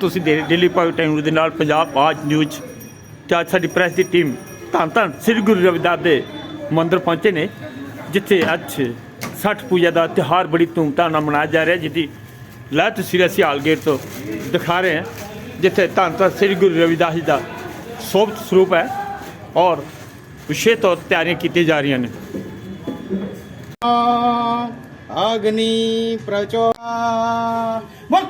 ਤੁਸੀਂ daily power time ਦੇ ਨਾਲ ਪੰਜਾਬ ਆਜ ਨਿਊਜ਼ ਤੇ ਅੱਜ ਸਾਡੀ ਪ੍ਰੈਸ ਦੀ ਟੀਮ ਧੰਨ ਧੰਨ ਸ੍ਰੀ ਗੁਰੂ ਰਵਿਦਾਸ ਦੇ ਮੰਦਰ ਪਹੁੰਚੇ ਨੇ, ਜਿੱਥੇ ਅੱਜ ਸੱਠ ਪੂਜਾ ਦਾ ਤਿਹਾਰ ਬੜੀ ਧੂਮਧਾਮ ਨਾਲ ਮਨਾਇਆ ਜਾ ਰਿਹਾ ਜਿਹਦੀ ਲੈ ਤੁਸੀਂ ਅਸੀਂ ਹਾਲ ਗੇਟ ਤੋਂ ਦਿਖਾ ਰਹੇ ਹਾਂ, ਜਿੱਥੇ ਧੰਨ ਧੰਨ ਸ੍ਰੀ ਗੁਰੂ ਰਵਿਦਾਸ ਜੀ ਦਾ ਸੋਭਤ ਸਰੂਪ ਹੈ ਔਰ ਵਿਸ਼ੇਸ਼ ਤੌਰ ਤਿਆਰੀਆਂ ਕੀਤੀਆਂ ਜਾ ਰਹੀਆਂ ਨੇ। ਅਗਨੀ ਪ੍ਰਚੋਆ ਬੋਲ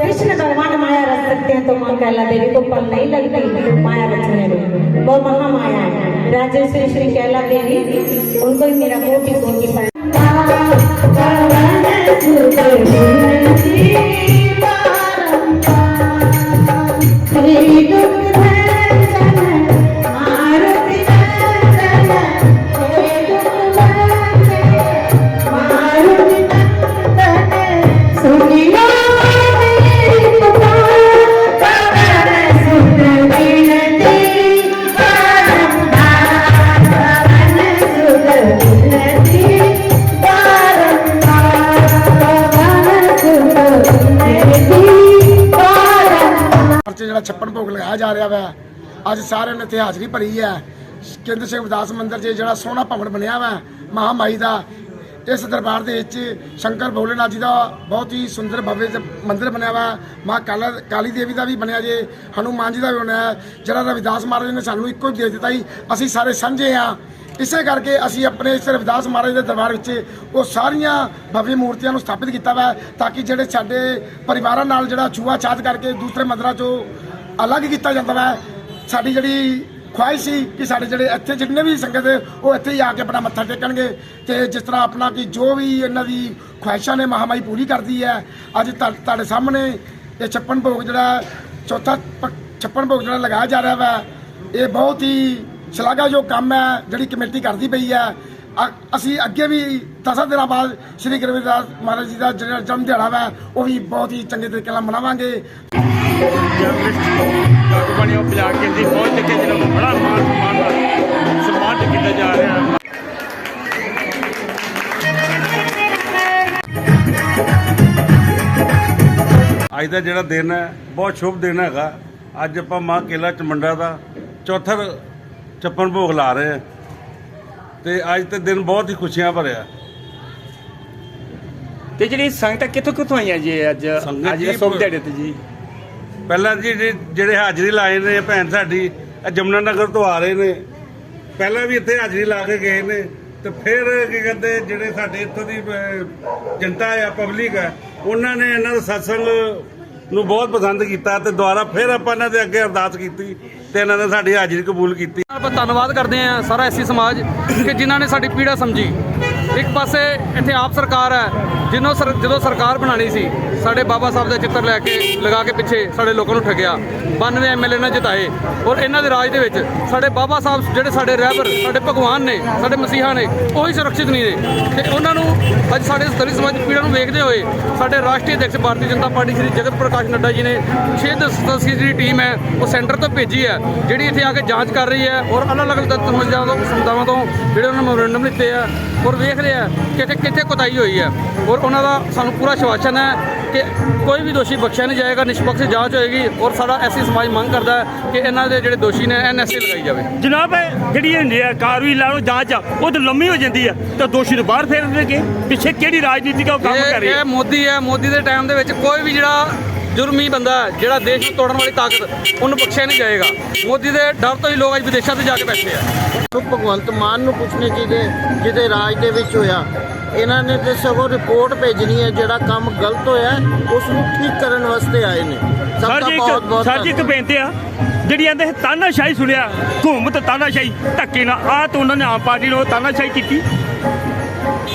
कृष्ण भगवान माया रच सकते हैं तो माँ कैला देवी को पल नहीं लगती माया रचने में वो महामाया है राजेश्वरी श्री कैला देवी उनको ही मेरा कोटि कोटि सुनियो ਬੱਚੇ ਜਿਹੜਾ ਛੱਪਣ ਭੋਗ ਲਗਾਇਆ ਜਾ ਰਿਹਾ ਵਾ, ਅੱਜ ਸਾਰਿਆਂ ਨੇ ਇੱਥੇ ਹਾਜ਼ਰੀ ਭਰੀ ਹੈ। ਕੇਂਦਰ ਸਿੰਘ ਵਿਦਾਸ ਮੰਦਿਰ 'ਚ ਜਿਹੜਾ ਸੋਹਣਾ ਭਵਨ ਬਣਿਆ ਵਾ, ਮਹਾਮਾਈ ਦਾ, ਇਸ ਦਰਬਾਰ ਦੇ ਵਿੱਚ ਸ਼ੰਕਰ ਭੋਲੇਨਾਥ ਜੀ ਦਾ ਬਹੁਤ ਹੀ ਸੁੰਦਰ ਭਵਯ ਮੰਦਿਰ ਬਣਿਆ ਵਾ, ਮਾਂ ਕਾਲੀ ਦੇਵੀ ਦਾ ਵੀ ਬਣਿਆ ਜੇ, ਹਨੂਮਾਨ ਜੀ ਦਾ ਵੀ ਬਣਿਆ ਜਿਹੜਾ ਰਵਿਦਾਸ ਮਹਾਰਾਜ ਨੇ ਸਾਨੂੰ ਇੱਕੋ ਹੀ ਦੇ ਦਿੱਤਾ ਸੀ ਅਸੀਂ ਸਾਰੇ ਸਮਝੇ ਆ ਇਸੇ ਕਰਕੇ ਅਸੀਂ ਆਪਣੇ ਇਸ ਰਵਿਦਾਸ ਮਹਾਰਾਜ ਦੇ ਦਰਬਾਰ ਵਿੱਚ ਉਹ ਸਾਰੀਆਂ ਭਵੀ ਮੂਰਤੀਆਂ ਨੂੰ ਸਥਾਪਿਤ ਕੀਤਾ ਵਾ, ਤਾਂ ਕਿ ਜਿਹੜੇ ਸਾਡੇ ਪਰਿਵਾਰਾਂ ਨਾਲ ਜਿਹੜਾ ਛੂਆ ਛਾਤ ਕਰਕੇ ਦੂਸਰੇ ਮੰਦਰਾਂ ਚੋਂ ਅਲੱਗ ਕੀਤਾ ਜਾਂਦਾ ਵਾ। ਸਾਡੀ ਜਿਹੜੀ ਖੁਆਇਸ਼ ਸੀ ਕਿ ਸਾਡੇ ਜਿਹੜੇ ਇੱਥੇ ਜਿੰਨੇ ਵੀ ਸੰਗਤ, ਉਹ ਇੱਥੇ ਹੀ ਆ ਕੇ ਆਪਣਾ ਮੱਥਾ ਟੇਕਣਗੇ। ਤੇ ਜਿਸ ਤਰ੍ਹਾਂ ਆਪਣਾ ਕਿ ਜੋ ਵੀ ਇਹਨਾਂ ਦੀ ਖੁਆਇਸ਼ਾਂ ਨੇ ਮਹਾਮਾਈ ਪੂਰੀ ਕਰਦੀ ਹੈ, ਅੱਜ ਤੁਹਾਡੇ ਸਾਹਮਣੇ ਇਹ ਛੱਪਨ ਭੋਗ ਜਿਹੜਾ ਚੌਥਾ ਪ- ਛੱਪਨ ਭੋਗ ਜਿਹੜਾ ਲਗਾਇਆ ਜਾ ਰਿਹਾ ਵਾ, ਇਹ ਬਹੁਤ ਹੀ ਸ਼ਲਾਘਾਯੋਗ ਕੰਮ ਹੈ, ਜਿਹੜੀ ਕਮੇਟੀ ਕਰਦੀ ਪਈ ਹੈ। ਅ- ਅਸੀਂ ਅੱਗੇ ਵੀ ਦਸਾਂ ਦਿਨਾਂ ਬਾਅਦ ਸ੍ਰੀ ਗੁਰੂ ਰਵਿਦਾਸ ਮਹਾਰਾਜ ਜੀ ਦਾ ਜਿਹੜਾ ਜਨਮ ਦਿਹਾੜਾ ਵਾ, ਉਹ ਵੀ ਬਹੁਤ ਹੀ ਚੰਗੇ ਤਰੀਕੇ ਨਾਲ ਮਨਾਵਾਂਗੇ। ਜਰਨਲਿਸਟ ਡਾਕਟਰ ਬਣਿਓ ਪੰਜਾਬ ਕੇ ਪਹੁੰਚ ਕੇ ਜਿਹੜਾ ਬੜਾ ਮਾਨ ਸਨਮਾਨ ਨਾਲ ਸਨਮਾਨ ਕੀਤਾ ਜਾ ਰਿਹਾ ਹੈ। ਅੱਜ ਦਾ ਜਿਹੜਾ ਦਿਨ ਹੈ, ਬਹੁਤ ਸ਼ੁਭ ਦਿਨ ਹੈਗਾ। ਅੱਜ ਆਪਾਂ ਮਾਂ ਕੇਲਾ ਚਮੰਡਾ ਦਾ ਚੌਥਾ ਚੱਪਣ ਭੋਗ ਲਾ ਰਹੇ ਹਾਂ ਤੇ ਅੱਜ ਤੇ ਦਿਨ ਬਹੁਤ ਹੀ ਖੁਸ਼ੀਆਂ ਭਰਿਆ। ਤੇ ਜਿਹੜੀ ਸੰਗਤਾਂ ਕਿੱਥੋਂ ਕਿੱਥੋਂ ਆਈਆਂ ਜੀ ਅੱਜ? ਸੰਗਤ ਅੱਜ ਜੀ ਸੋਮ ਦਿਹਾੜੇ ਤੇ ਜੀ। ਪਹਿਲਾਂ ਜੀ ਜਿਹੜੇ- ਜਿਹੜੇ ਹਾਜ਼ਰੀ ਲਾਏ ਨੇ ਭੈਣ ਸਾਡੀ ਇਹ ਜਮਨਾ ਨਗਰ ਤੋਂ ਆ ਰਹੇ ਨੇ। ਪਹਿਲਾਂ ਵੀ ਇੱਥੇ ਹਾਜ਼ਰੀ ਲਾ ਕੇ ਗਏ ਨੇ। ਤੇ ਫਿਰ ਕੀ ਕਹਿੰਦੇ ਜਿਹੜੇ ਸਾਡੇ ਇੱਥੋਂ ਦੀ ਅਹ, ਜਨਤਾ ਆ ਪਬਲਿਕ ਆ ਉਹਨਾਂ ਨੇ ਇਹਨਾਂ ਦਾ ਸਤਸੰਗ ਨੂੰ ਬਹੁਤ ਪਸੰਦ ਕੀਤਾ ਤੇ ਦੁਬਾਰਾ ਫਿਰ ਆਪਾਂ ਇਹਨਾਂ ਦੇ ਅੱਗੇ ਅਰਦਾਸ ਕੀਤੀ ਤੇ ਇਹਨਾਂ ਨੇ ਸਾਡੀ ਹਾਜ਼ਰੀ ਕਬੂਲ ਕੀਤੀ। ਆਪਾਂ ਧੰਨਵਾਦ ਕਰਦੇ ਹਾਂ ਸਾਰਾ ਐਸੀ ਸਮਾਜ ਕਿ ਜਿਨ੍ਹਾਂ ਨੇ ਸਾਡੀ ਪੀੜਾ ਸਮਝੀ। ਇੱਕ ਪਾਸੇ ਇੱਥੇ ਆਪ ਸਰਕਾਰ ਹੈ ਜਿਨੋਂ ਸਰ ਜਦੋਂ ਸਰਕਾਰ ਬਣਾਣੀ ਸੀ, ਸਾਡੇ ਬਾਬਾ ਸਾਹਿਬ ਦਾ ਚਿੱਤਰ ਲੈ ਕੇ, ਲਗਾ ਕੇ ਪਿੱਛੇ ਸਾਡੇ ਲੋਕਾਂ ਨੂੰ ਠੱਗਿਆ। 92 ਐਮਐਲਏ ਨੇ ਜਿਤਾਏ। ਔਰ ਇਹਨਾਂ ਦੇ ਰਾਜ ਦੇ ਵਿੱਚ ਸਾਡੇ ਬਾਬਾ ਸਾਹਿਬ ਜਿਹੜੇ ਸਾਡੇ ਰਹਿਬਰ ਸਾਡੇ ਭਗਵਾਨ ਨੇ, ਸਾਡੇ ਮਸੀਹਾ ਨੇ, ਉਹੀ ਸੁਰੱਖਿਅਤ ਨਹੀਂ ਨੇ ਤੇ ਉਹਨਾਂ ਨੂੰ ਅੱਜ ਸਾਡੇ ਦਲਿਤ ਸਮਾਜ ਦੀ ਨੂੰ ਵੇਖਦੇ ਹੋਏ ਸਾਡੇ ਰਾਸ਼ਟਰੀ ਅਧਿਕਸ਼ ਭਾਰਤੀ ਜਨਤਾ ਪਾਰਟੀ ਸ਼੍ਰੀ ਜਗਤ ਪ੍ਰਕਾਸ਼ ਨੱਡਾ ਜੀ ਨੇ ਛੇ ਦਸਤੀ ਜਿਹੜੀ ਟੀਮ ਹੈ, ਉਹ ਸੈਂਟਰ ਤੋਂ ਭੇਜੀ ਹੈ, ਜਿਹੜੀ ਇੱਥੇ ਆ ਕੇ ਜਾਂਚ ਕਰ ਰਹੀ ਹੈ ਔਰ ਅਲੱਗ-ਅਲੱਗ ਦਤ ਤੋਂ ਸਮਝਾਵਾਂ ਤੋਂ ਜਿਹੜੇ ਉਹਨਾਂ ਨੂੰ ਮੈਮੋਰੈਂਡਮ ਲਿੱਤੇ ਆ ਔਰ ਵੇਖ ਰਹੇ ਆ ਕਿ ਇੱਥੇ ਕਿੱਥੇ ਕੋਤਾਹੀ ਹੋਈ ਹੈ। ਔਰ ਉਹਨਾਂ ਦਾ ਸਾਨੂੰ ਪੂਰਾ ਸ਼ਵਾਸਨ ਹੈ ਕਿ ਕੋਈ ਵੀ ਦੋਸ਼ੀ ਬਖਸ਼ਿਆ ਨਹੀਂ ਜਾਏਗਾ ਨਿਸ਼ਪਕਸ਼ ਜਾਂਚ ਹੋਏਗੀ ਔਰ ਸਾਡਾ ਐਸੀ ਸਮਾਜ ਮੰਗ ਕਰਦਾ ਹੈ ਕਿ ਇਹਨਾਂ ਦੇ ਜਿਹੜੇ ਦੋਸ਼ੀ ਨੇ ਐਨਐਸਏ ਲਗਾਈ ਜਾਵੇ। ਜਨਾਬ ਇਹ ਜਿਹੜੀ ਹੁੰਦੀ ਹੈ ਕਾਰਵਾਈ ਲਾ ਲਓ ਜਾਂਚ ਆ ਉਹ ਤਾਂ ਲੰਮੀ ਹੋ ਜਾਂਦੀ ਹੈ ਤਾਂ ਦੋਸ਼ੀ ਨੂੰ ਬਾਹਰ ਫੇਰ ਦੇਣਗੇ ਪਿੱਛੇ ਕਿਹੜੀ ਰਾਜਨੀਤੀ ਦਾ ਉਹ ਕੰਮ ਕਰ ਰਹੀ ਹੈ? ਇਹ ਮੋਦੀ ਹੈ ਮੋਦੀ ਦੇ ਟਾਈਮ ਦੇ ਵਿੱਚ ਕੋਈ ਵੀ ਜਿਹੜਾ ਜੁਰਮੀ ਬੰਦਾ ਹੈ ਜਿਹੜਾ ਦੇਸ਼ ਨੂੰ ਤੋੜਨ ਵਾਲੀ ਤਾਕਤ ਉਹਨੂੰ ਬਖਸ਼ਿਆ ਨਹੀਂ ਜਾਏਗਾ। ਮੋਦੀ ਦੇ ਡਰ ਤੋਂ ਹੀ ਲੋਕ ਅੱਜ ਵਿਦੇਸ਼ਾਂ ਤੇ ਜਾ ਕੇ ਬੈਠੇ ਆ। ਭਗਵੰਤ ਮਾਨ ਨੂੰ ਪੁੱਛਣੇ ਚਾਹੀਦੇ ਜਿਹਦੇ ਰਾਜ ਦੇ ਵਿੱਚ ਹੋਇਆ ਇਹਨਾਂ ਨੇ ਤੇ ਸਗੋਂ ਰਿਪੋਰਟ ਭੇਜਣੀ ਹੈ ਜਿਹੜਾ ਕੰਮ ਗਲਤ ਹੋਇਆ ਉਸ ਨੂੰ ਠੀਕ ਕਰਨ ਵਾਸਤੇ ਆਏ ਨੇ। ਸਭ ਦਾ ਬਹੁਤ ਬਹੁਤ ਸਰ ਜੀ ਇੱਕ ਬੇਨਤੀ ਆ। ਜਿਹੜੀ ਆਂਦੇ ਤਾਨਾਸ਼ਾਹੀ ਸੁਣਿਆ ਘੁੰਮਤ ਤਾਨਾਸ਼ਾਹੀ ਧੱਕੇ ਨਾਲ। ਆ ਤਾਂ ਉਹਨਾਂ ਨੇ ਆਮ ਪਾਰਟੀ ਨੂੰ ਤਾਨਾਸ਼ਾਹੀ ਕੀਤੀ।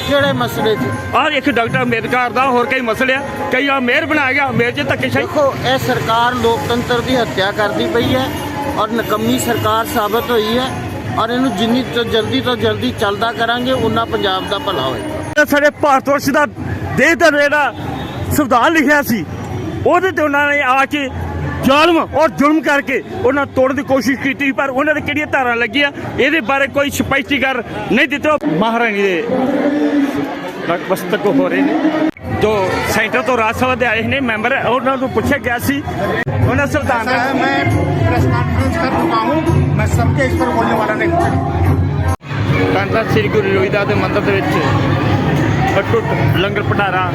ਕਿਹੜੇ ਮਸਲੇ 'ਚ ਆਹ ਇੱਕ ਡਾਕਟਰ ਅੰਬੇਦਕਰ ਦਾ ਹੋਰ ਕਈ ਮਸਲੇ ਆ। ਕਈ ਆ ਮੇਅਰ ਬਣਾਇਆ ਗਿਆ ਮੇਅਰ 'ਚ ਧੱਕੇਸ਼ਾਹੀ। ਦੇਖੋ ਇਹ ਸਰਕਾਰ ਲੋਕਤੰਤਰ ਦੀ ਹੱਤਿਆ ਕਰਦੀ ਪਈ ਹੈ ਔਰ ਨਕੰਮੀ ਸਰਕਾਰ ਸਾਬਤ ਹੋਈ ਹੈ ਔਰ ਇਹਨੂੰ ਜਿੰਨੀ ਤੋਂ ਜਲਦੀ ਤੋਂ ਜਲਦੀ ਚੱਲਦਾ ਕਰਾਂਗੇ ਉਨਾ ਪੰਜਾਬ ਦਾ ਭਲਾ ਹੋਏਗਾ। ਸਾਡੇ ਭਾਰਤ ਵਰਸ਼ ਦਾ ਦੇਹ ਦਾ ਜਿਹੜਾ ਸੰਵਿਧਾਨ ਲਿਖਿਆ ਸੀ, ਉਹਦੇ ਤੇ ਉਹਨਾਂ ਨੇ ਆ ਕੇ ਜ਼ਾਲਮ ਔਰ ਜ਼ੁਲਮ ਕਰਕੇ ਉਹਨਾਂ ਤੋੜਨ ਦੀ ਕੋਸ਼ਿਸ਼ ਕੀਤੀ, ਪਰ ਉਹਨਾਂ ਦੇ ਕਿਹੜੀਆਂ ਧਾਰਾਂ ਲੱਗੀਆਂ, ਇਹਦੇ ਬਾਰੇ ਕੋਈ ਸਪਸ਼ਟੀਕਰਨ ਨਹੀਂ ਦਿੱਤਾ। ਮਹਾਰਾਣੀ ਦੇ ਨਕਬਸਤਕ ਹੋ ਰਹੇ ਨੇ, ਜੋ ਸੈਂਟਰ ਤੋਂ ਰਾਜ ਸਭਾ ਦੇ ਆਏ ਨੇ ਮੈਂਬਰ, ਉਹਨਾਂ ਨੂੰ ਪੁੱਛਿਆ ਗਿਆ ਸੀ, ਉਹਨਾਂ ਸੰਵਿਧਾਨ ਮੈਂ ਪ੍ਰੈਸ ਕਰ ਚੁੱਕਾ ਹੂੰ, ਮੈਂ ਸਭ ਕੇ ਇਸ ਪਰ ਬੋਲਣ ਵਾਲਾ ਨਹੀਂ। ਧੰਨ ਧੰਨ ਸ੍ਰੀ ਗੁਰੂ ਰਵਿਦਾਸ ਦੇ ਮੰਦਰ ਦੇ ਵਿੱਚ ਅਟੁੱਟ ਲੰਗਰ ਭੰਡਾਰਾ।